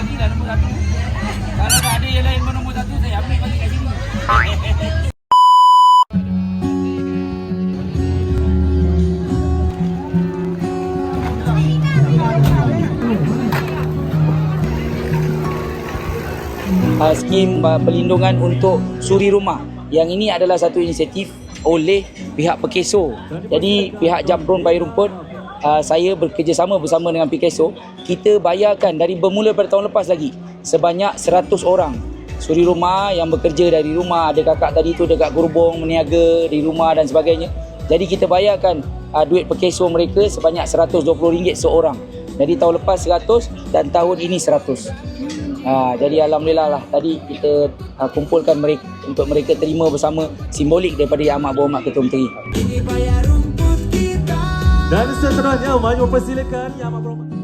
bagilah nombor satu. Kalau tak ada yang lain nombor satu, saya ambil bagi kat sini. uh, skim uh, perlindungan untuk suri rumah. Yang ini adalah satu inisiatif oleh pihak Pekeso. Jadi pihak Jamron Bayi Rumput uh, saya bekerjasama bersama dengan Pekeso, kita bayarkan dari bermula pada tahun lepas lagi sebanyak 100 orang suri rumah yang bekerja dari rumah, ada kakak tadi tu dekat gerbong meniaga di rumah dan sebagainya. Jadi kita bayarkan uh, duit Pekeso mereka sebanyak RM120 seorang. Jadi tahun lepas 100 dan tahun ini 100. Ha, jadi alhamdulillah lah tadi kita uh, kumpulkan mereka untuk mereka terima bersama simbolik daripada Amat Berhormat Ketua Menteri. Dan seterusnya maju persilakan Yang Berhormat